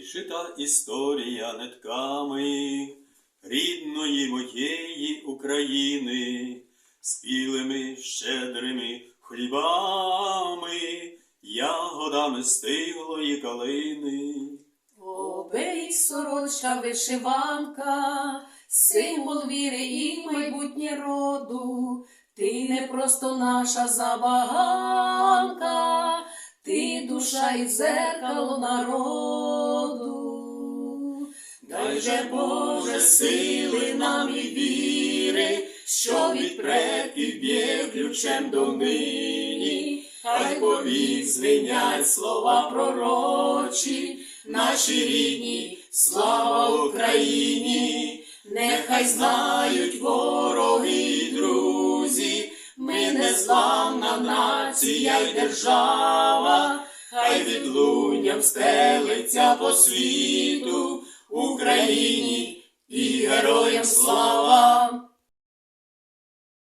Вишита історія нитками рідної моєї України, спілими щедрими хлібами, ягодами стиглої калини. Обей сорочка вишиванка, символ віри і майбутнє роду. Ти не просто наша забаганка, ти душа і зеркало народу. Же Боже сили нам і віри, що від предків б'є ключем до нині, хай повік звенять слова пророчі, наші рідні, слава Україні, нехай знають вороги друзі, ми незламна нація й держава, хай відлунням стелиться по світу Україні і героям слава.